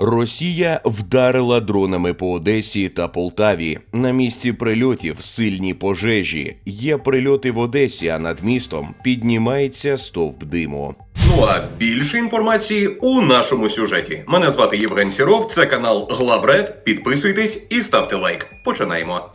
Росія вдарила дронами по Одесі та Полтаві. На місці прильотів сильні пожежі. Є прильоти в Одесі, а над містом піднімається стовп диму. Ну а більше інформації у нашому сюжеті. Мене звати Євген Сіров, це канал Главред. Підписуйтесь і ставте лайк. Починаємо.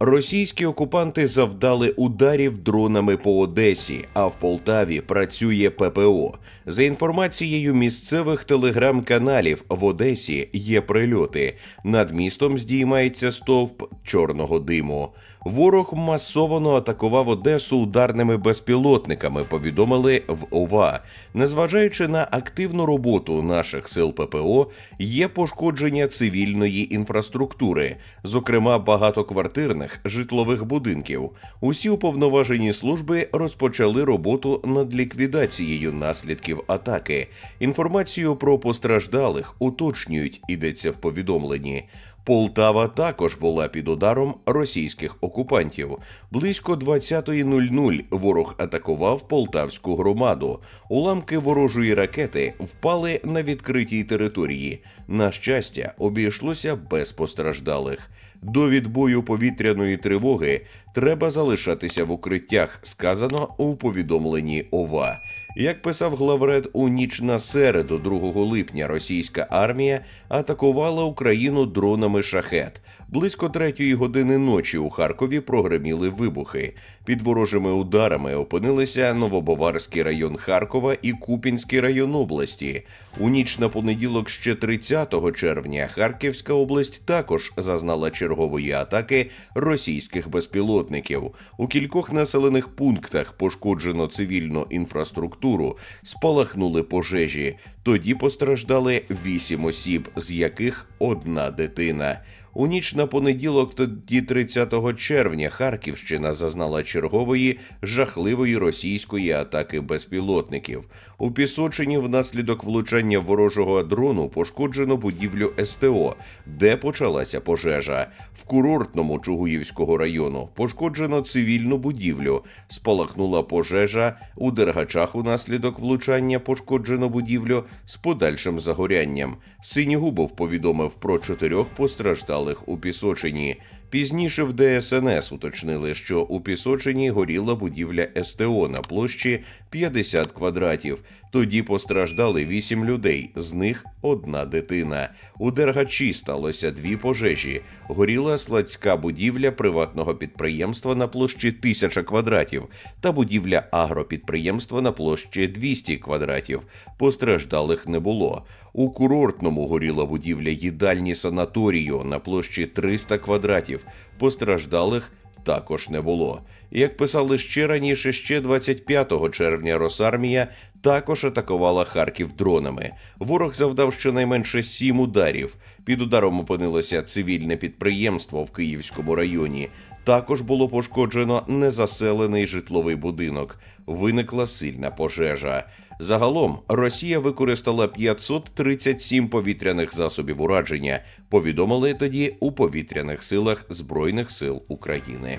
Російські окупанти завдали ударів дронами по Одесі, а в Полтаві працює ППО. За інформацією місцевих телеграм-каналів, в Одесі є прильоти. Над містом здіймається стовп чорного диму. Ворог масово атакував Одесу ударними безпілотниками. Повідомили в ОВА. Незважаючи на активну роботу наших сил ППО, є пошкодження цивільної інфраструктури, зокрема багатоквартирних житлових будинків. Усі уповноважені служби розпочали роботу над ліквідацією наслідків атаки. Інформацію про постраждалих уточнюють, йдеться в повідомленні. Полтава також була під ударом російських окупантів. Близько 20.00 ворог атакував полтавську громаду. Уламки ворожої ракети впали на відкритій території. На щастя, обійшлося без постраждалих. До відбою повітряної тривоги треба залишатися в укриттях, сказано у повідомленні ОВА. Як писав главред у ніч на середу, 2 липня, російська армія атакувала Україну дронами шахет. Близько третьої години ночі у Харкові прогреміли вибухи. Під ворожими ударами опинилися Новобаварський район Харкова і Купінський район області. У ніч на понеділок, ще 30 червня, Харківська область також зазнала чергової атаки російських безпілотників. У кількох населених пунктах пошкоджено цивільну інфраструктуру, спалахнули пожежі. Тоді постраждали вісім осіб, з яких одна дитина. У ніч на понеділок, тоді 30 червня, Харківщина зазнала чергової жахливої російської атаки безпілотників. У Пісочині внаслідок влучання ворожого дрону пошкоджено будівлю СТО, де почалася пожежа. В курортному Чугуївського району пошкоджено цивільну будівлю. Спалахнула пожежа у Дергачах. Унаслідок влучання пошкоджено будівлю з подальшим загорянням. Синігубов повідомив про чотирьох постраждалих у Пісочині. Пізніше в ДСНС уточнили, що у Пісочині горіла будівля СТО на площі 50 квадратів. Тоді постраждали 8 людей, з них одна дитина. У Дергачі сталося дві пожежі. Горіла складська будівля приватного підприємства на площі 1000 квадратів та будівля агропідприємства на площі 200 квадратів. Постраждалих не було. У курортному горіла будівля їдальні санаторію на площі 300 квадратів. Постраждалих також не було. Як писали ще раніше, ще 25 червня Росармія також атакувала Харків дронами. Ворог завдав щонайменше сім ударів. Під ударом опинилося цивільне підприємство в Київському районі. Також було пошкоджено незаселений житловий будинок. Виникла сильна пожежа. Загалом Росія використала 537 повітряних засобів ураження. Повідомили тоді у повітряних силах Збройних сил України.